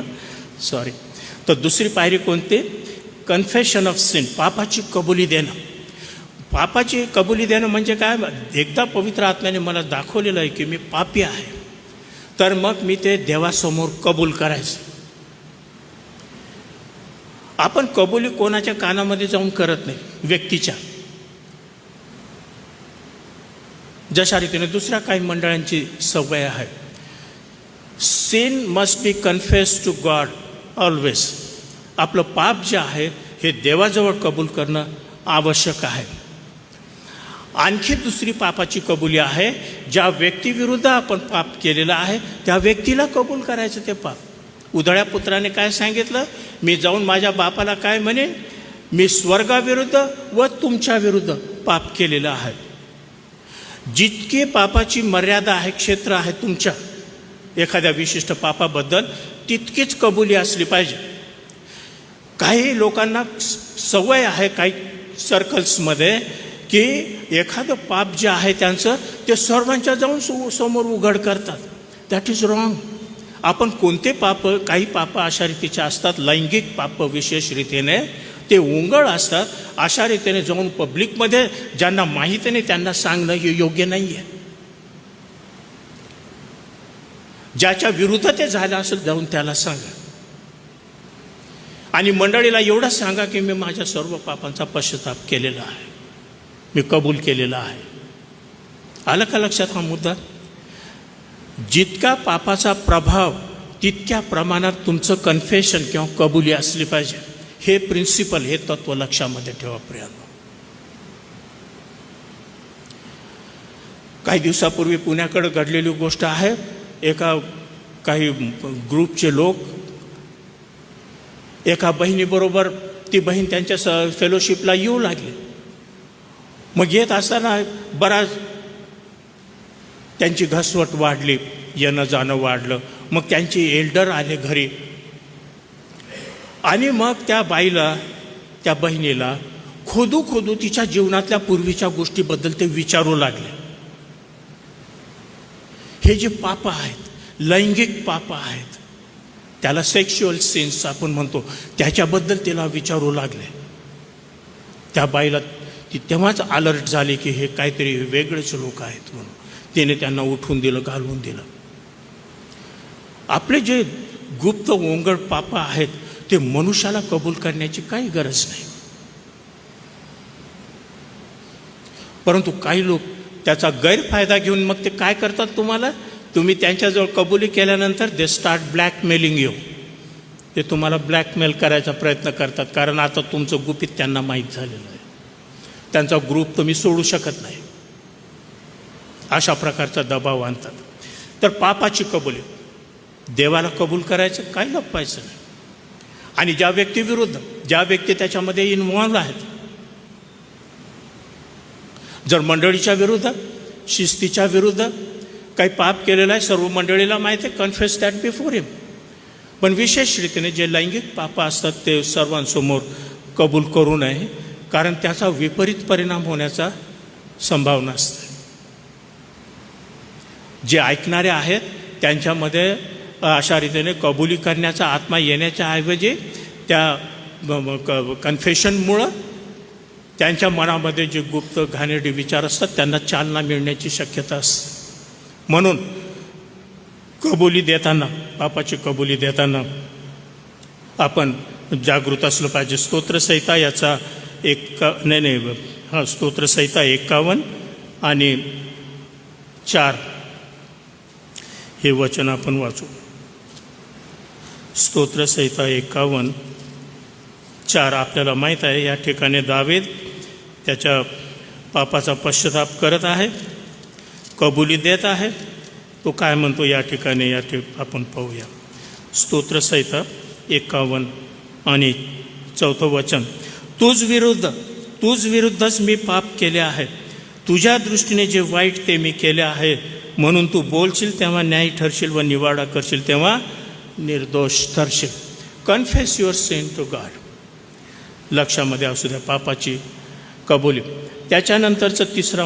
त्यामुळं सॉरी तर दुसरी पायरी कोणते? कन्फेशन ऑफ सिन पापाची कबुली देणं. पापाची कबुली देणं म्हणजे काय? एकदा पवित्र आत्म्याने मला दाखवलेलं आहे की मी पापी आहे. तर मग मी ते देवासमोर कबूल करायचं. आपण कबुली कोणाच्या कानामध्ये जाऊन करत नाही? व्यक्तीच्या. जशा रीतीने दुसऱ्या काही मंडळांची सवय आहे. Sin must be confess to God always आपलं पाप जे आहे हे देवाजवळ कबूल करणं आवश्यक आहे. आणखी दुसरी पापाची कबुली आहे ज्या व्यक्तीविरुद्ध आपण पाप केलेलं आहे त्या व्यक्तीला कबूल करायचं ते पाप. उधळ्या पुत्राने काय सांगितलं? मी जाऊन माझ्या बापाला काय म्हणे मी स्वर्गाविरुद्ध व तुमच्या विरुद्ध पाप केलेलं आहे. जितके पापाची मर्यादा आहे क्षेत्र आहे तुमच्या एखाद्या विशिष्ट पापाबद्दल तितकीच कबुली असली पाहिजे. काही लोकांना सवय आहे काही सर्कल्समध्ये की एखादं पाप जे आहे त्यांचं ते सर्वांच्या जाऊन समोर उघड करतात. दॅट इज रॉंग आपण कोणते पाप काही पाप अशा रीतीचे असतात लैंगिक पाप विशेष रीतीने ते उंगळ असतात अशा रीतीने जाऊन पब्लिकमध्ये ज्यांना माहिती नाही त्यांना सांगणं हे योग्य नाही आहे ज्याच्या विरुद्ध ते झालं असेल जाऊन त्याला सांगा. आणि मंडळीला एवढं सांगा की मी माझ्या सर्व पापांचा पश्चाताप केलेला आहे. मी कबूल केलेला आहे. आलं का लक्षात हा मुद्दा? जितका पापाचा प्रभाव तितक्या प्रमाणात तुमचं कन्फेशन किंवा कबुली असली पाहिजे. हे प्रिन्सिपल हे तत्व लक्षामध्ये ठेवा प्रियांनो. काही दिवसापूर्वी पुण्याकडे घडलेली गोष्ट आहे. एका काही ग्रुपचे लोक एका बहिणीबरोबर ती बहीण त्यांच्या स फेलोशिपला येऊ लागली. मग येत असताना बराच त्यांची घसवट वाढली येणं जाणं वाढलं. मग त्यांची एल्डर आले घरी. आणि मग त्या बाईला त्या बहिणीला खोदू खोदू तिच्या जीवनातल्या पूर्वीच्या गोष्टीबद्दल ते विचारू लागले. हे जे पाप आहेत लैंगिक पाप आहेत त्याला सेक्शुअल सेन्स आपण म्हणतो. त्याच्याबद्दल तिला विचारू लागले. त्या बाईला ती तेव्हाच अलर्ट झाली की हे काहीतरी वेगळेच लोक आहेत म्हणून. तिने त्यांना उठून दिलं घालवून दिलं. आपले जे गुप्त ओंगड पाप आहेत ते मनुष्याला कबूल करण्याची काही गरज नाही. परंतु काही लोक त्याचा गैरफायदा घेऊन मग ते काय करतात तुम्हाला? तुम्ही त्यांच्याजवळ कबुली केल्यानंतर दे स्टार्ट ब्लॅकमेलिंग यू ते तुम्हाला ब्लॅकमेल करायचा प्रयत्न करतात. कारण आता तुमचं गुपित त्यांना माहीत झालेलं आहे. त्यांचा ग्रुप तुम्ही सोडू शकत नाही. अशा प्रकारचा दबाव आणतात. तर पापाची कबुली. देवाला कबूल करायचं काय लपवायचं नाही. आणि ज्या व्यक्तीविरुद्ध ज्या व्यक्ती त्याच्यामध्ये इन्व्हॉल्व आहेत जर मंडळीच्या विरुद्ध शिस्तीच्या विरुद्ध काही पाप केलेलं आहे सर्व मंडळीला माहीत आहे कन्फेस दॅट बिफोर हिम पण विशेष रीतीने जे लैंगिक पाप असतात ते सर्वांसमोर कबूल करू नये कारण त्याचा विपरीत परिणाम होण्याचा संभावना असते. जे ऐकणारे आहेत त्यांच्यामध्ये अशा रीतीने कबुली करण्याचा आत्मा येण्याच्या ऐवजी त्या कन्फेशनमुळं त्यांच्या मनामध्ये जे गुप्त घाणेरडे विचार असतात त्यांना चालना मिळण्याची शक्यता असते. म्हणून कबुली देताना पापाची कबुली देताना आपण जागृत असलं पाहिजे. स्तोत्रसहिता याचा एक नाही नाही हा स्तोत्रसहिता एकावन्न आणि चार. हे वचन आपण वाचू. स्तोत्रसहिता एकावन्न चार आपल्याला माहीत आहे या ठिकाणी दावेद त्याच्या पापाचा पश्चाताप करत आहे कबुली देत आहे. तो काय म्हणतो या ठिकाणी या ठिक आपण पाहूया. स्तोत्रसहिता एकावन्न आणि चौथं वचन. तुझ विरुद्ध तुझ विरुद्धच मी पाप केले आहे. तुझ्या दृष्टीने जे वाईट ते मी केले आहे. म्हणून तू बोलशील तेव्हा न्याय ठरशील व निवाडा करशील तेव्हा निर्दोष ठरशील. Confess your sin to God लक्षामध्ये असू द्या पापाची कबुली. त्याच्यानंतरचं तिसरं